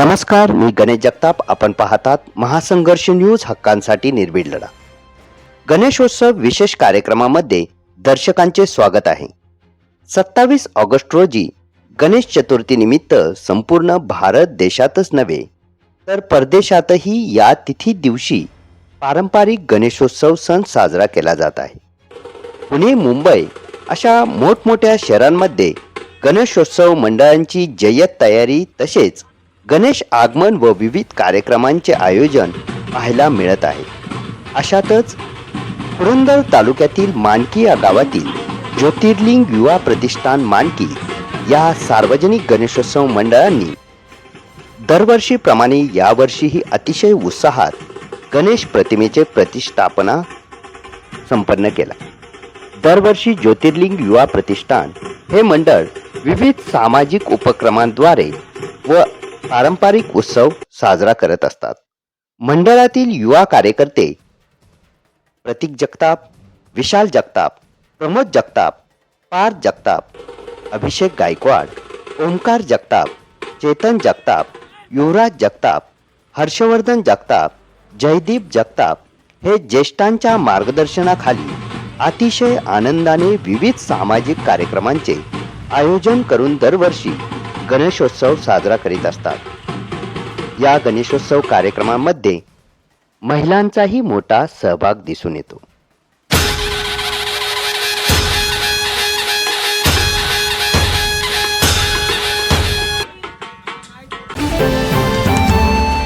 नमस्कार मी गणेश जगताप. आपण पाहतात महासंघर्ष न्यूज हक्कांसाठी निर्भीड लढा. गणेशोत्सव विशेष कार्यक्रमामध्ये दर्शकांचे स्वागत आहे. सत्तावीस ऑगस्ट रोजी गणेश चतुर्थीनिमित्त संपूर्ण भारत देशातच नव्हे तर परदेशातही या तिथी दिवशी पारंपरिक गणेशोत्सव सण साजरा केला जात आहे. पुणे मुंबई अशा मोठमोठ्या शहरांमध्ये गणेशोत्सव मंडळांची जय्यत तयारी तसेच गणेश आगमन व विविध कार्यक्रमांचे आयोजन पाहायला मिळत आहे. अशातच पुरंदर तालुक्यातील मानकी या गावातील ज्योतिर्लिंग युवा प्रतिष्ठान मानकी या सार्वजनिक गणेशोत्सव मंडळांनी दरवर्षीप्रमाणे यावर्षीही अतिशय उत्साहात गणेश प्रतिमेचे प्रतिष्ठापना संपन्न केला. दरवर्षी ज्योतिर्लिंग युवा प्रतिष्ठान हे मंडळ विविध सामाजिक उपक्रमांद्वारे व पारंपरिक उत्सव साजरा करत असतात. मंडळातील युवा कार्यकर्ते प्रतीक जगताप विशाल जगताप प्रमोद जगताप पार जगताप अभिषेक गायकवाड ओंकार जगताप चेतन जगताप युवराज जगताप हर्षवर्धन जगताप जयदीप जगताप हे ज्येष्ठांच्या मार्गदर्शनाखाली अतिशय आनंदाने विविध सामाजिक कार्यक्रमांचे आयोजन करून दरवर्षी गणेशोत्सव साजरा करीत असतात. या गणेशोत्सव कार्यक्रमामध्ये महिलांचाही मोठा सहभाग दिसून येतो.